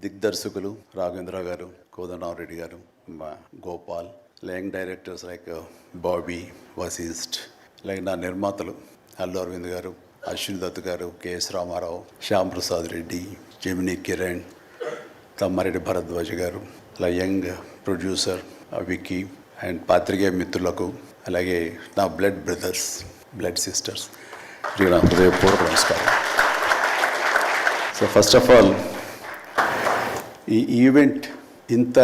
దిగ్దర్శకులు రాఘవేంద్ర గారు కోదండరామరెడ్డి గారు మా Gopal లైంగ్ directors like Bobby Vasisht like నా నిర్మాతలు అల్లు అరవింద్ గారు అశ్విన్ దత్ గారు కెఎస్ రామారావు శ్యామ్ ప్రసాద్ రెడ్డి జమిని కిరణ్ తమ్మారెడ్డి భరద్వాజ్ గారు అలా యంగ్ ప్రొడ్యూసర్ విక్కీ అండ్ పాత్రికేయ మిత్రులకు అలాగే నా బ్లడ్ బ్రదర్స్ బ్లడ్ సిస్టర్స్ నా హృదయపూర్వక నమస్కారం. సో ఫస్ట్ ఆఫ్ ఆల్ ఈ ఈవెంట్ ఇంత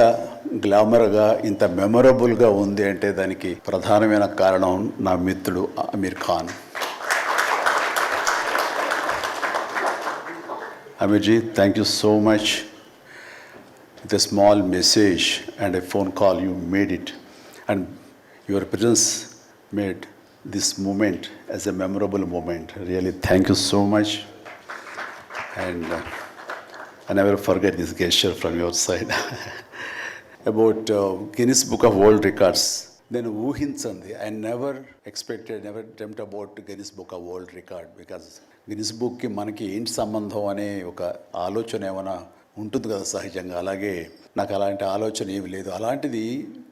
గ్లామర్గా ఇంత మెమొరబుల్గా ఉంది అంటే దానికి ప్రధానమైన కారణం నా మిత్రుడు Aamir Khan. Aamirji thank you so much with a small message and a phone call you made it and your presence made this moment as a memorable moment really thank you so much and I never forget this gesture from your side. About uh, Guinness Book of World Records. నేను ఊహించండి I never expected never tempt about Guinness book of world record because Guinness బుక్కి మనకి ఏంటి సంబంధం అనే ఒక ఆలోచన ఏమైనా ఉంటుంది కదా సహజంగా అలాగే నాకు అలాంటి ఆలోచన ఏమి లేదు అలాంటిది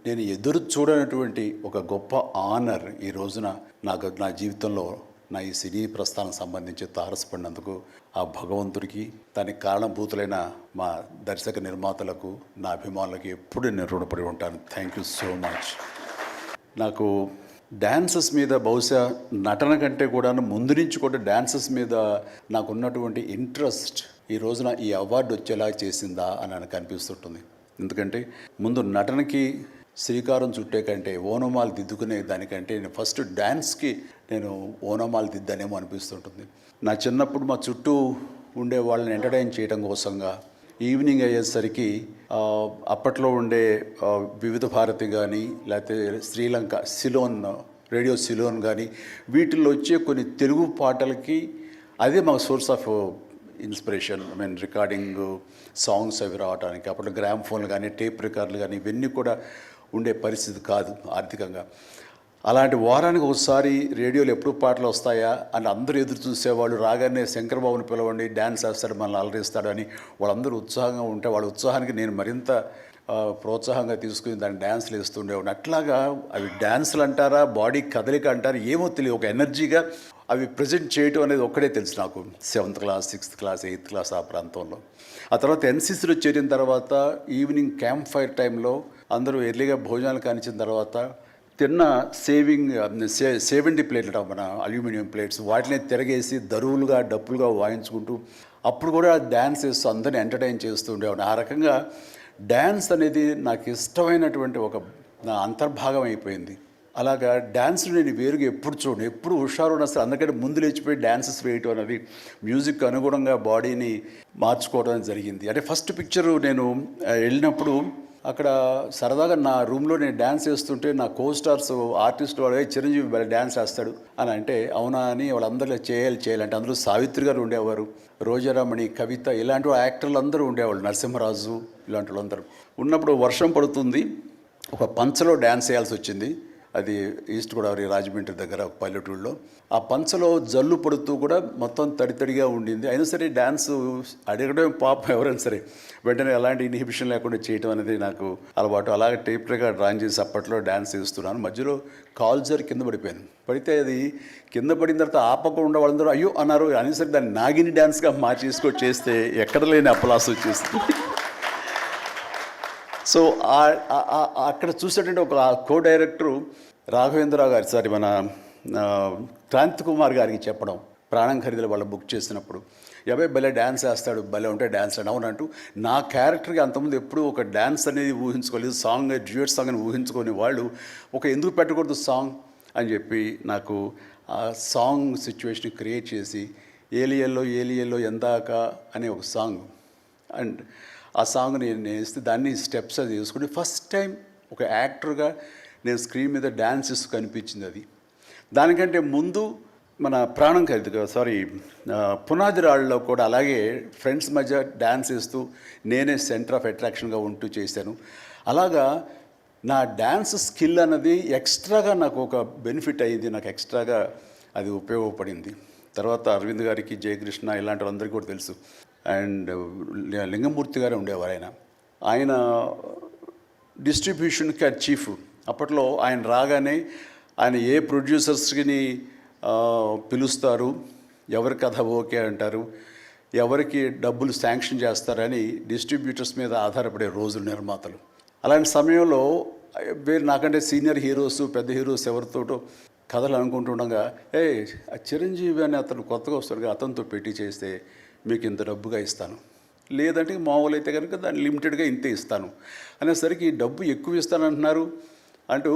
నేను ఎదురు చూడనటువంటి ఒక గొప్ప ఆనర్ ఈ రోజున నాకు నా జీవితంలో నా ఈ సినీ ప్రస్థానం సంబంధించి తారసపడినందుకు ఆ భగవంతుడికి దానికి కారణభూతులైన మా దర్శక నిర్మాతలకు నా అభిమానులకు ఎప్పుడు నేను రుణపడి ఉంటాను. థ్యాంక్ యూ సో మచ్ నాకు డ్యాన్సెస్ మీద బహుశా నటన కంటే కూడా ముందు నుంచి కూడా డ్యాన్సెస్ మీద నాకు ఉన్నటువంటి ఇంట్రెస్ట్ ఈ రోజున ఈ అవార్డు వచ్చేలా చేసిందా అని నాకు అనిపిస్తుంటుంది. ఎందుకంటే ముందు నటనకి శ్రీకారం చుట్టే కంటే ఓనమాలు దిద్దుకునే దానికంటే నేను ఫస్ట్ డ్యాన్స్కి నేను ఓనమాలు దిద్దానేమో అనిపిస్తుంటుంది. నా చిన్నప్పుడు మా చుట్టూ ఉండే వాళ్ళని ఎంటర్టైన్ చేయడం కోసంగా ఈవినింగ్ అయ్యేసరికి అప్పట్లో ఉండే వివిధ భారతి కానీ లేకపోతే శ్రీలంక సిలోన్ రేడియో సిలోన్ కానీ వీటిల్లో వచ్చే కొన్ని తెలుగు పాటలకి అదే మా source of inspiration. I mean recording songs అవి రావడానికి అప్పట్లో గ్రామ్ ఫోన్లు కానీ టేప్ రికార్డులు కానీ ఇవన్నీ కూడా ఉండే పరిస్థితి కాదు ఆర్థికంగా. అలాంటి వారానికి ఒకసారి రేడియోలో ఎప్పుడు పాటలు వస్తాయా అని అందరూ ఎదురు చూసేవాళ్ళు. రాగానే శంకరబాబుని పిలవండి డ్యాన్స్ వేస్తాడు మనల్ని అలరిస్తాడు అని వాళ్ళందరూ ఉత్సాహంగా ఉంటే వాళ్ళ ఉత్సాహానికి నేను మరింత ప్రోత్సాహంగా తీసుకుని దాన్ని డ్యాన్స్లు వేస్తుండేవాడిని అట్లాగా అవి డ్యాన్సులు అంటారా బాడీ కదలిక అంటారా ఏమో తెలియదు. ఒక ఎనర్జీగా అవి ప్రజెంట్ చేయటం అనేది ఒక్కడే తెలుసు నాకు. Seventh class sixth class eighth class ఆ ప్రాంతంలో. ఆ తర్వాత ఎన్సీసీలో చేరిన తర్వాత ఈవినింగ్ క్యాంప్ ఫైర్ టైంలో అందరూ ఎర్లీగా భోజనాలు కానిచ్చిన తర్వాత తిన్న సేవింగ్ సే సేవెంటీ ప్లేట్లు మన అల్యూమినియం ప్లేట్స్. వాటిని తిరగేసి దరువులుగా డప్పులుగా వాయించుకుంటూ అప్పుడు కూడా డ్యాన్స్ చేస్తూ అందరిని ఎంటర్టైన్ చేస్తూ ఉండేవాడిని. ఆ రకంగా డ్యాన్స్ అనేది నాకు ఇష్టమైనటువంటి ఒక నా అంతర్భాగం అయిపోయింది. అలాగా డ్యాన్స్ నేను వేరుగా ఎప్పుడు చూడండి ఎప్పుడు హుషారు ఉన్న సరే అందుకంటే ముందు లేచిపోయి డ్యాన్సెస్ వేయటం అనేది మ్యూజిక్ అనుగుణంగా బాడీని మార్చుకోవడం జరిగింది. అంటే ఫస్ట్ పిక్చరు నేను వెళ్ళినప్పుడు అక్కడ సరదాగా నా రూమ్లో నేను డ్యాన్స్ చేస్తుంటే నా కో స్టార్స్ ఆర్టిస్ట్ వాళ్ళే చిరంజీవి భలే డ్యాన్స్ వేస్తాడు అని అంటే అవునా అని వాళ్ళందరూ చేయాలి చేయాలి అంటే అందరూ సావిత్రి గారు ఉండేవారు రోజారామణి కవిత ఇలాంటి యాక్టర్లు అందరూ ఉండేవాళ్ళు నరసింహరాజు ఇలాంటి వాళ్ళందరూ. ఉన్నప్పుడు వర్షం పడుతుంది ఒక పంచలో డ్యాన్స్ చేయాల్సి వచ్చింది. అది ఈస్ట్ గోదావరి రాజమండ్రి దగ్గర పల్లెటూళ్ళలో పల్లెటూరులో. ఆ పంచలో జల్లు పడుతూ కూడా మొత్తం తడి తడిగా ఉండింది. అయినా సరే డ్యాన్స్ అడగడం పాపం ఎవరైనా సరే. వెంటనే ఎలాంటి ఇన్హిబిషన్ లేకుండా చేయటం అనేది నాకు అలవాటు. అలాగే టేప్ రికార్డ్ డ్రాయింగ్ చేసి అప్పట్లో డ్యాన్స్ చేస్తున్నాను. మధ్యలో కాల్జర్ కింద పడిపోయాను. పడితే అది కింద పడిన తర్వాత ఆపకుండా వాళ్ళందరూ అయ్యో అన్నారు. అని సరే దాన్ని నాగిని డ్యాన్స్గా మార్చేసుకో చేస్తే ఎక్కడ లేని అప్పలాస్ వచ్చేస్తుంది సో అక్కడ చూసేటువంటి ఒక కో డైరెక్టరు రాఘవేంద్రరావు గారి సారి మన క్రాంతి కుమార్ గారికి చెప్పడం ప్రాణం ఖరీదులు వాళ్ళు బుక్ చేసినప్పుడు. ఎవే భలే డ్యాన్స్ వేస్తాడు భలే ఉంటే డ్యాన్స్ అని అవునంటూ నా క్యారెక్టర్కి అంతకుముందు ఎప్పుడూ ఒక డ్యాన్స్ అనేది ఊహించుకోలేదు సాంగ్ డ్యూయట్ సాంగ్ అని ఊహించుకొని వాళ్ళు ఒక ఎందుకు పెట్టకూడదు సాంగ్? అని చెప్పి నాకు ఆ సాంగ్ సిచ్యువేషన్ క్రియేట్ చేసి ఏలియల్లో ఏలియల్లో ఎందాక అనే ఒక సాంగ్. అండ్ ఆ సాంగ్ నేను నేస్తే దాన్ని స్టెప్స్ అది చేసుకుంటే ఫస్ట్ టైం ఒక యాక్టర్గా నేను స్క్రీన్ మీద డ్యాన్స్ ఇస్తూ కనిపించింది అది. దానికంటే ముందు మన ప్రాణం ఖరీదు సారీ పునాది రాళ్ళలో కూడా అలాగే ఫ్రెండ్స్ మధ్య డ్యాన్స్ వేస్తూ నేనే సెంటర్ ఆఫ్ అట్రాక్షన్గా ఉంటూ చేశాను. అలాగా నా డ్యాన్స్ స్కిల్ అన్నది ఎక్స్ట్రాగా నాకు ఒక బెనిఫిట్ అయ్యింది నాకు ఎక్స్ట్రాగా అది ఉపయోగపడింది. తర్వాత అరవింద్ గారికి జయకృష్ణ ఇలాంటి వాళ్ళందరికీ కూడా తెలుసు. అండ్ లింగమూర్తి గారు ఉండేవారు ఆయన. ఆయన డిస్ట్రిబ్యూషన్కి అది చీఫ్. అప్పట్లో ఆయన రాగానే ఆయన ఏ ప్రొడ్యూసర్స్ని పిలుస్తారు ఎవరి కథ ఓకే అంటారు ఎవరికి డబ్బులు శాంక్షన్ చేస్తారని డిస్ట్రిబ్యూటర్స్ మీద ఆధారపడే రోజులు నిర్మాతలు. అలాంటి సమయంలో వేరు నాకంటే సీనియర్ హీరోస్ పెద్ద హీరోస్ ఎవరితోటో కథలు అనుకుంటుండగా ఏ ఆ చిరంజీవి అని అతను కొత్తగా వస్తాడుగా అతనితో పెట్టి చేస్తే మీకు ఇంత డబ్బుగా ఇస్తాను. లేదంటే మామూలు అయితే కనుక దాన్ని లిమిటెడ్గా ఇంతే ఇస్తాను. అనేసరికి డబ్బు ఎక్కువ ఇస్తానంటున్నారు. అంటూ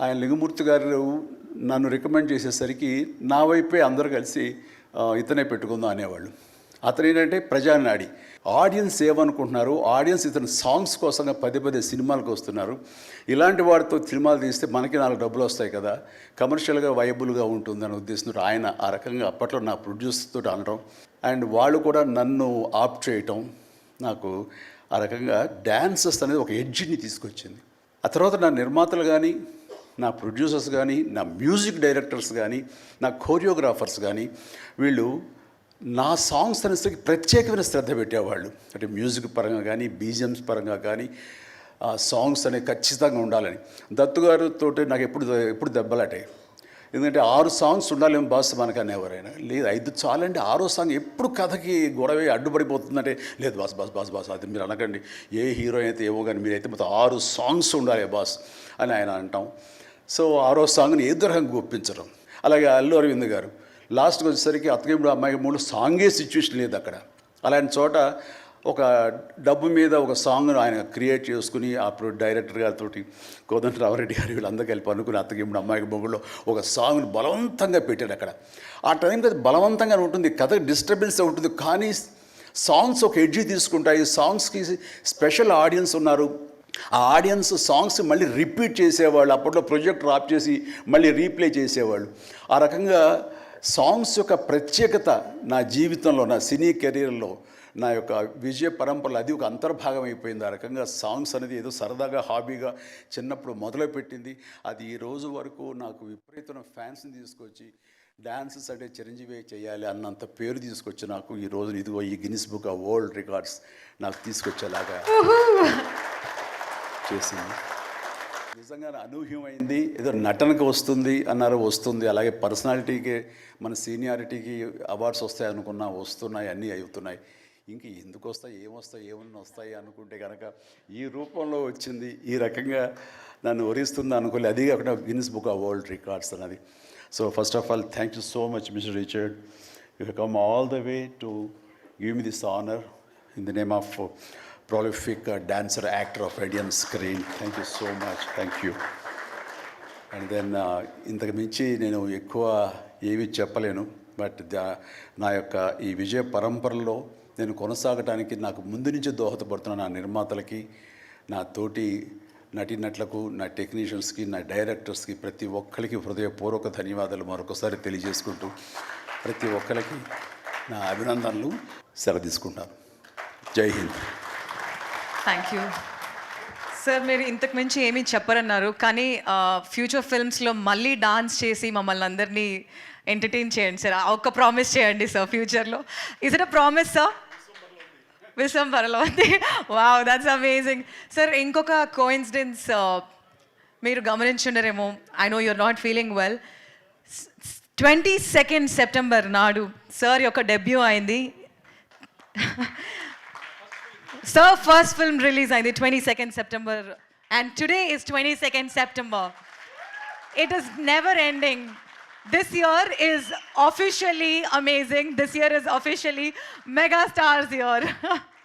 ఆయన లింగమూర్తి గారు నన్ను రికమెండ్ చేసేసరికి నా వైపే అందరూ కలిసి ఇతనే పెట్టుకుందాం అనేవాళ్ళు. అతను ఏంటంటే ప్రజానాడి. ఆడియన్స్ ఏమనుకుంటున్నారు ఆడియన్స్ ఇతను సాంగ్స్ కోసంగా పదే పదే సినిమాలకు వస్తున్నారు. ఇలాంటి వాడితో సినిమాలు తీస్తే మనకి నాలుగు డబ్బులు వస్తాయి కదా. కమర్షియల్గా వైబుల్గా ఉంటుందని ఉద్దేశంతో ఆయన ఆ రకంగా అప్పట్లో నా ప్రొడ్యూసర్తో అనడం అండ్ వాళ్ళు కూడా నన్ను ఆప్ చేయటం నాకు ఆ రకంగా డ్యాన్సెస్ అనేది ఒక ఎడ్జిని తీసుకొచ్చింది. ఆ తర్వాత నా నిర్మాతలు కానీ నా ప్రొడ్యూసర్స్ కానీ నా మ్యూజిక్ డైరెక్టర్స్ కానీ నా కోరియోగ్రాఫర్స్ కానీ వీళ్ళు నా సాంగ్స్ అనేసరికి ప్రత్యేకమైన శ్రద్ధ పెట్టేవాళ్ళు. అంటే మ్యూజిక్ పరంగా కానీ బీజిఎమ్స్ పరంగా కానీ ఆ సాంగ్స్ అనేవి ఖచ్చితంగా ఉండాలని. దత్తు గారితో నాకు ఎప్పుడు ఎప్పుడు దెబ్బలాటాయి. ఎందుకంటే ఆరు సాంగ్స్ ఉండాలేమో బాస్ మనకు అనేవారైనా లేదు ఐదు చాలండి. ఆరో సాంగ్ ఎప్పుడు కథకి గొడవ అడ్డుపడిపోతుందంటే లేదు బాస్ బాస్ బాస్ బాస్ అది మీరు అనకండి. ఏ హీరో అయితే ఏమో కానీ మీరైతే మొత్తం ఆరు సాంగ్స్ ఉండాలి బాస్ అని ఆయన అంటాం. సో ఆరో సాంగ్ని ఏ రకంగా ఒప్పించడం అలాగే అల్లు అరవింద్ గారు లాస్ట్కి వచ్చేసరికి అత్తగేముడు అమ్మాయి మూడు సాంగే సిచ్యువేషన్ లేదు అక్కడ. అలాంటి చోట ఒక డబ్బు మీద ఒక సాంగ్ను ఆయన క్రియేట్ చేసుకుని అప్పుడు డైరెక్టర్ గారితో కోదండ రామరెడ్డి గారు వీళ్ళందరూ కలిపి అనుకుని అత్తగిమ్ముడు అమ్మాయికి బొగ్గులో ఒక సాంగ్ను బలవంతంగా పెట్టాడు అక్కడ. ఆ టైంకి అది బలవంతంగా ఉంటుంది కథ డిస్టర్బెన్స్ ఉంటుంది కానీ సాంగ్స్ ఒక ఎడ్జి తీసుకుంటాయి సాంగ్స్కి స్పెషల్ ఆడియన్స్ ఉన్నారు. ఆ ఆడియన్స్ సాంగ్స్ మళ్ళీ రిపీట్ చేసేవాళ్ళు అప్పట్లో ప్రొజెక్ట్ ఆఫ్ చేసి మళ్ళీ రీప్లే చేసేవాళ్ళు. ఆ రకంగా సాంగ్స్ యొక్క ప్రత్యేకత నా జీవితంలో నా సినీ కెరీర్లో నా యొక్క విజయ పరంపరలో అది ఒక అంతర్భాగం అయిపోయింది. ఆ రకంగా సాంగ్స్ అనేది ఏదో సరదాగా హాబీగా చిన్నప్పుడు మొదలుపెట్టింది అది ఈ రోజు వరకు నాకు విపరీతమైన ఫ్యాన్స్ని తీసుకొచ్చి డ్యాన్సెస్ అంటే చిరంజీవి చేయాలి అన్నంత పేరు తీసుకొచ్చి నాకు ఈ రోజు ఇదిగో ఈ గిన్నిస్ బుక్ ఆ వరల్డ్ రికార్డ్స్ నాకు తీసుకొచ్చేలాగా చేసింది. నిజంగా అనూహ్యమైంది. ఏదో నటనకు వస్తుంది అన్నారు వస్తుంది. అలాగే పర్సనాలిటీకి మన సీనియారిటీకి అవార్డ్స్ వస్తాయి అనుకున్నా వస్తున్నాయి అన్నీ అవుతున్నాయి. ఇంక ఎందుకు వస్తాయి ఏమొస్తాయి ఏమన్నా వస్తాయి అనుకుంటే కనుక ఈ రూపంలో వచ్చింది ఈ రకంగా నన్ను వరిస్తుంది అనుకోలే అది కాకుండా Guinness book of world records అన్నది so first of all thank you so much mister Richard you come all the way to give me this honour in the name of prolific uh, dancer, actor of Indian screen. Thank you so much. Thank you. And then uh, ఇంతకు మించి నేను ఎక్కువ ఏమీ చెప్పలేను but the uh, నా యొక్క ఈ విజయ పరంపరలో నేను కొనసాగటానికి నాకు ముందు నుంచి దోహదపడుతున్న నా నిర్మాతలకి నా తోటి నటీనటులకు నా టెక్నీషియన్స్కి నా డైరెక్టర్స్కి ప్రతి ఒక్కరికి హృదయపూర్వక ధన్యవాదాలు మరొకసారి తెలియజేసుకుంటూ ప్రతి ఒక్కరికి నా అభినందనలు సెలదీసుకుంటాను జై హింద్. థ్యాంక్ యూ సార్ మీరు ఇంతకు మించి ఏమీ చెప్పరన్నారు కానీ ఫ్యూచర్ ఫిల్మ్స్లో మళ్ళీ డాన్స్ చేసి మమ్మల్ని అందరినీ ఎంటర్టైన్ చేయండి సార్ ఆ ఒక్క ప్రామిస్ చేయండి సార్ ఫ్యూచర్లో is it a promise sir Vishwam పరలోతి wow that's amazing sir ఇంకొక కోయిన్సిడెన్స్ మీరు గమనించుండరేమో. I know you're not feeling well twenty second September నాడు సార్ యొక్క డెబ్యూ అయింది. సార్ ఫస్ట్ ఫిల్మ్ రిలీజ్ అయింది twenty second September and today is twenty second September it is never ending This year is officially amazing. This year is officially mega stars year.